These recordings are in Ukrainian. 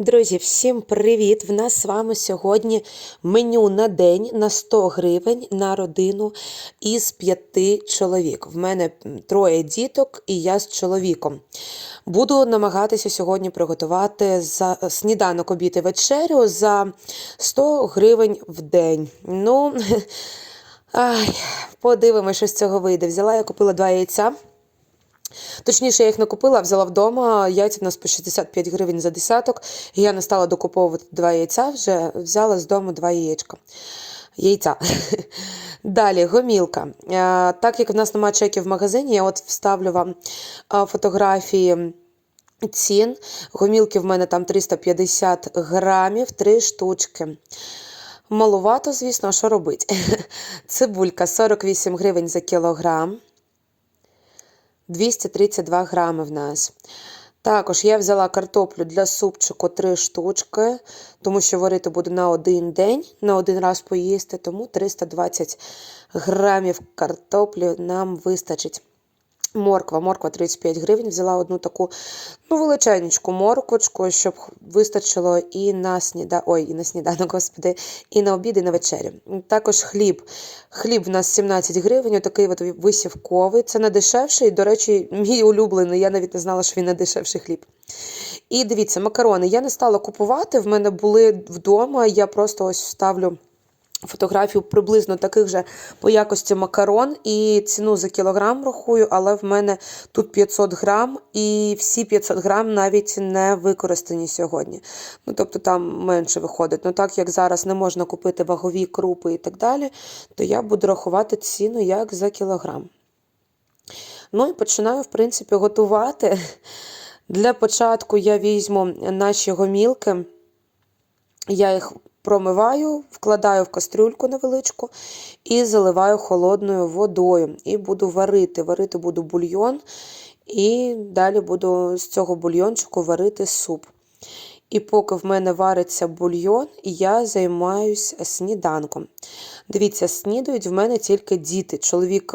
Друзі, всім привіт! В нас з вами сьогодні меню на день на 100 гривень на родину із п'яти чоловік. В мене троє діток і я з чоловіком. Буду намагатися сьогодні приготувати за сніданок обід і вечерю за 100 гривень в день. Ну, ай, подивимося, що з цього вийде. Взяла я купила два яйця. Точніше, я їх не купила, взяла вдома. Яйця в нас по 65 гривень за десяток. І я не стала докуповувати два яйця, вже взяла з дому два яєчка. Яйця. Далі, гомілка. Так як в нас немає чеків в магазині, я от вставлю вам фотографії цін. Гомілки в мене там 350 грамів, 3 штучки. Малувато, звісно, що робити? Цибулька 48 гривень за кілограм. 232 грами в нас. Також я взяла картоплю для супчику 3 штучки, тому що варити буду на один день, на один раз поїсти, тому 320 грамів картоплі нам вистачить. Морква, морква 35 гривень. Взяла одну таку ну, величенечку морквочку, щоб вистачило і на сніда... Ой, і на сніданок, господи, і на обід, і на вечерю. Також хліб. Хліб в нас 17 гривень, отакий от висівковий. Це не дешевший. До речі, мій улюблений. Я навіть не знала, що він не дешевший хліб. І дивіться, макарони. Я не стала купувати, в мене були вдома. Я просто ось вставлю фотографію приблизно таких же по якості макарон і ціну за кілограм рахую, але в мене тут 500 грам, і всі 500 грам навіть не використані сьогодні. Ну, тобто там менше виходить. Ну так як зараз не можна купити вагові крупи і так далі, то я буду рахувати ціну як за кілограм. Ну і починаю, в принципі, готувати. Для початку я візьму наші гомілки. Я їх промиваю, вкладаю в кастрюльку невеличку і заливаю холодною водою. І буду варити. Варити буду бульйон, і далі буду з цього бульйончику варити суп. І поки в мене вариться бульйон, я займаюся сніданком. Дивіться, снідають в мене тільки діти. Чоловік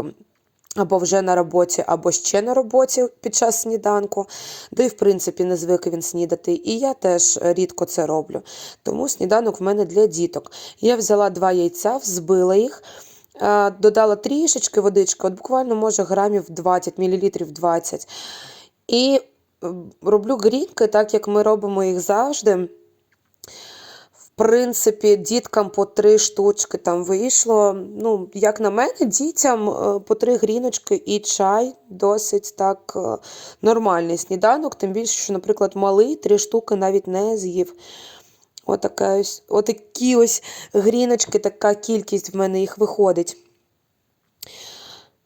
або вже на роботі, або ще на роботі під час сніданку, де, в принципі, не звик він снідати. І я теж рідко це роблю. Тому сніданок в мене для діток. Я взяла два яйця, взбила їх. Додала трішечки водички, от буквально, може, грамів 20, мілілітрів 20. І роблю грінки, так як ми робимо їх завжди. Принципі, діткам по три штучки там вийшло. Ну, як на мене, дітям по три гріночки і чай досить так нормальний сніданок. Тим більше, що, наприклад, малий три штуки навіть не з'їв. Отака ось, Отакі ось гріночки, така кількість в мене їх виходить.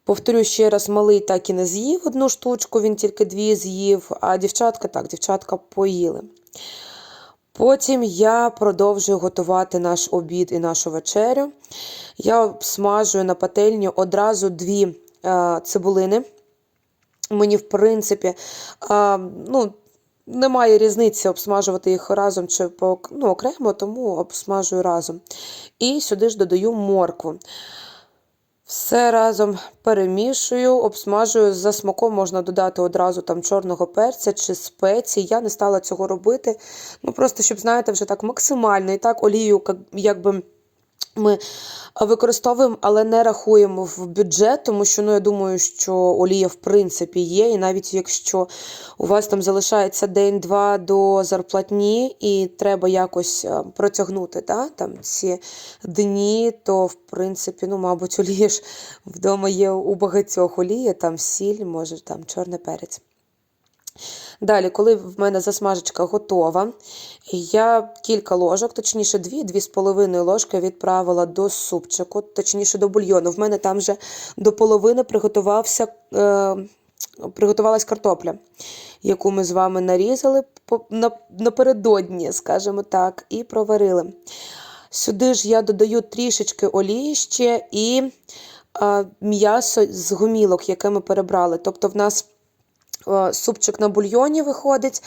Повторю ще раз, малий так і не з'їв одну штучку, він тільки дві з'їв, а дівчатка так, дівчатка поїли. Потім я продовжую готувати наш обід і нашу вечерю. Я обсмажую на пательні одразу дві е, цибулини. Мені, в принципі, е, ну, немає різниці обсмажувати їх разом чи по, ну, окремо, тому обсмажую разом. І сюди ж додаю моркву. Все разом перемішую, обсмажую. За смаком можна додати одразу там чорного перця чи спеції. Я не стала цього робити. Ну Просто, щоб, знаєте, вже так максимально і так олію, якби. Ми використовуємо, але не рахуємо в бюджет, тому що ну, я думаю, що олія в принципі є. І навіть якщо у вас там залишається день-два до зарплатні, і треба якось протягнути да, там, ці дні, то в принципі, ну, мабуть, олія ж вдома є у багатьох олія, там сіль, може там чорний перець. Далі, коли в мене засмажечка готова, я кілька ложок, точніше, дві-дві з половиною ложки відправила до супчику, точніше до бульйону. В мене там вже до половини приготувався, е, приготувалась картопля, яку ми з вами нарізали напередодні, скажімо так, і проварили. Сюди ж я додаю трішечки олії ще і е, м'ясо з гумілок, яке ми перебрали. Тобто в нас Супчик на бульйоні виходить,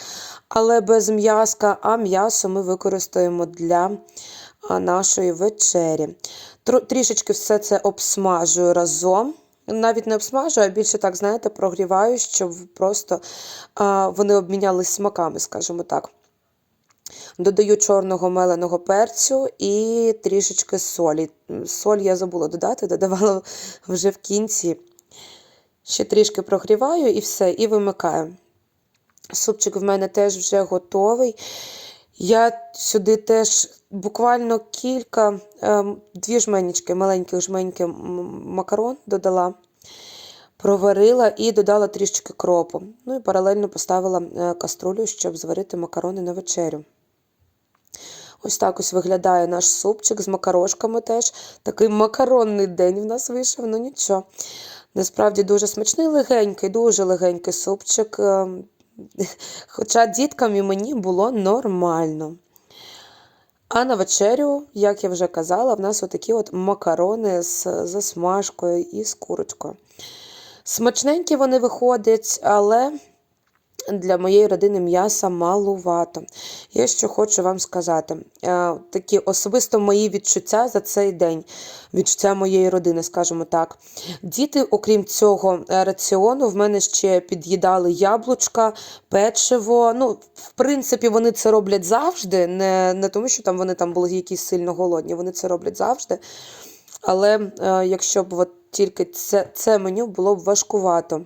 але без м'яска, а м'ясо ми використаємо для нашої вечері. Трішечки все це обсмажую разом. Навіть не обсмажую, а більше так, знаєте, прогріваю, щоб просто а, вони обмінялись смаками, скажімо так. Додаю чорного меленого перцю і трішечки солі. Соль я забула додати, додавала вже в кінці. Ще трішки прогріваю і все, і вимикаю. Супчик в мене теж вже готовий. Я сюди теж буквально кілька, ем, дві жменечки, маленьких жменьки макарон додала, проварила і додала трішки кропу. Ну і паралельно поставила е, каструлю, щоб зварити макарони на вечерю. Ось так ось виглядає наш супчик з макарошками теж. Такий макаронний день в нас вийшов, ну нічого. Насправді дуже смачний, легенький, дуже легенький супчик. ем, Хоча діткам і мені було нормально. А на вечерю, як я вже казала, в нас отакі от макарони з засмажкою і з курочкою. Смачненькі вони виходять, але для моєї родини м'яса малувато. Я що хочу вам сказати. Е, Такі особисто мої відчуття за цей день, відчуття моєї родини, скажімо так. Діти, окрім цього е, раціону, в мене ще під'їдали яблучка, печиво. Ну, в принципі, вони це роблять завжди, не, не тому, що там вони там були якісь сильно голодні, вони це роблять завжди. Але е, якщо б от тільки це, це меню було б важкувато.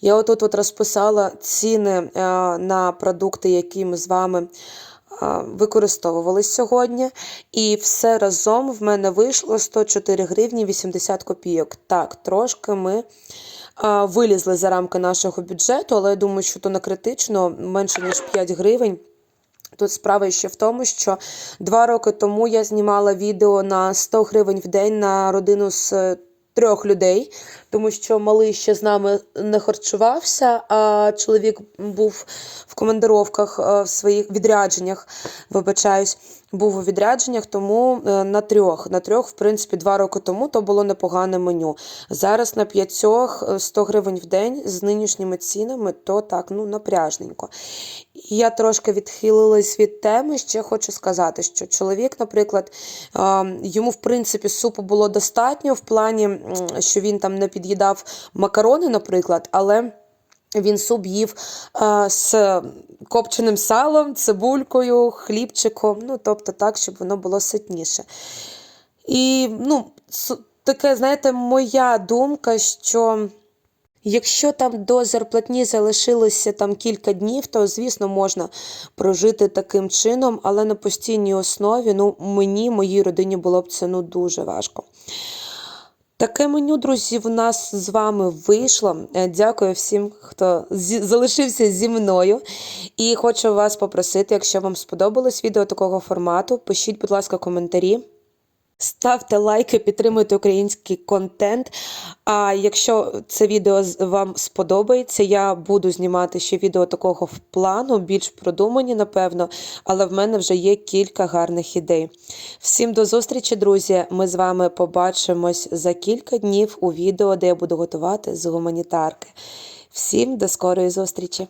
Я отут от розписала ціни е, на продукти, які ми з вами е, використовували сьогодні. І все разом в мене вийшло 104 гривні 80 копійок. Так, трошки ми е, вилізли за рамки нашого бюджету, але я думаю, що то не критично, менше ніж 5 гривень. Тут справа ще в тому, що два роки тому я знімала відео на 100 гривень в день на родину з трьох людей, тому що малий ще з нами не харчувався, а чоловік був в командировках е, в своїх відрядженнях, вибачаюсь, був у відрядженнях, тому е, на трьох. На трьох, в принципі, два роки тому то було непогане меню. Зараз на п'ятьох е, 100 гривень в день з нинішніми цінами, то так, ну, напряжненько. І Я трошки відхилилась від теми. Ще хочу сказати, що чоловік, наприклад, е, йому в принципі супу було достатньо в плані, що він там не під'їдав макарони, наприклад, але. Він суп їв е, з копченим салом, цибулькою, хлібчиком, ну тобто так, щоб воно було ситніше. І ну, таке, знаєте, моя думка, що якщо там до зарплатні залишилося там кілька днів, то звісно можна прожити таким чином, але на постійній основі ну, мені, моїй родині було б це ну, дуже важко. Таке меню, друзі, в нас з вами вийшло. Е, Дякую всім, хто залишився зі мною. І хочу вас попросити, якщо вам сподобалось відео такого формату, пишіть, будь ласка, коментарі. Ставте лайки, підтримуйте український контент. А якщо це відео вам сподобається, я буду знімати ще відео такого плану, більш продумані, напевно, але в мене вже є кілька гарних ідей. Всім до зустрічі, друзі! Ми з вами побачимось за кілька днів у відео, де я буду готувати з гуманітарки. Всім до скорої зустрічі!